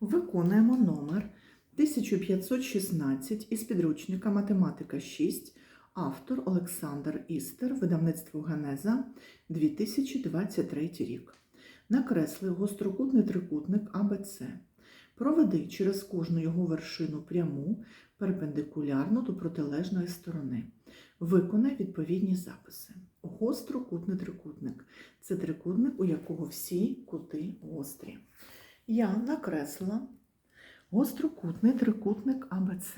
Виконуємо номер 1516 із підручника Математика 6, автор Олександр Істер, видавництво Генеза 2023 рік. Накресли гострокутний трикутник АБЦ. Проведи через кожну його вершину пряму перпендикулярно до протилежної сторони. Виконай відповідні записи. Гострокутний трикутник це трикутник, у якого всі кути гострі. Я накресла гострокутний трикутник АБЦ.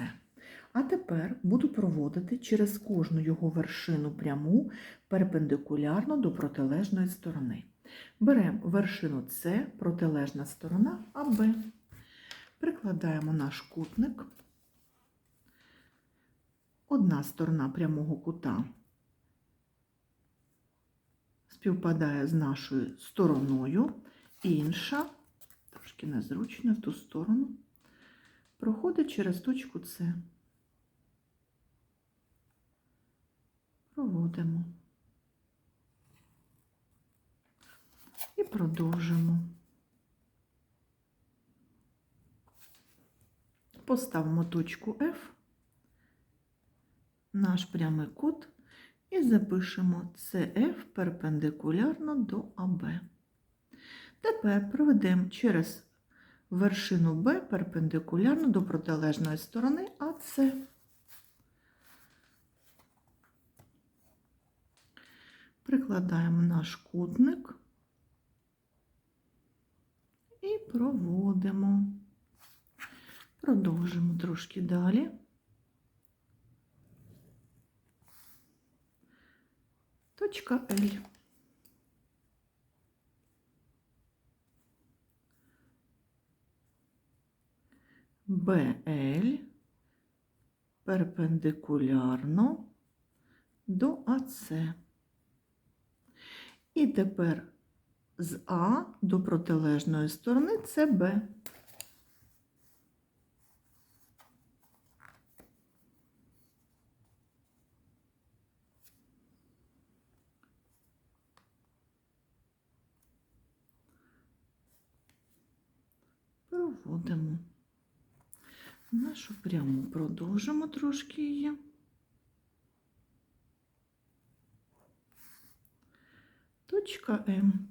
А тепер буду проводити через кожну його вершину пряму перпендикулярно до протилежної сторони. Беремо вершину С, протилежна сторона АБ. Прикладаємо наш кутник. Одна сторона прямого кута співпадає з нашою стороною, інша, трошки незручно в ту сторону, проходить через точку С. Проводимо. І продовжимо. Поставимо точку F, наш прямий кут, і запишемо CF перпендикулярно до АБ. Тепер проведемо через вершину Б перпендикулярно до протилежної сторони АС. Прикладаємо наш кутник і проводимо. Продовжимо трошки далі. Точка L. БЛ перпендикулярно до АС. І тепер з А до протилежної сторони це Б. Проводимо нашу пряму, продовжимо трошки її. Точка М.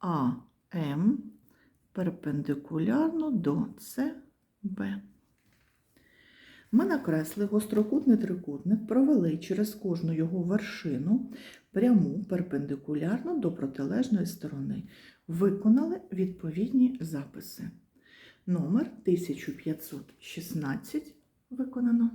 А М перпендикулярно до СБ. Ми накресли гострокутний трикутник, провели через кожну його вершину пряму перпендикулярно до протилежної сторони. Виконали відповідні записи. Номер 1516 виконано.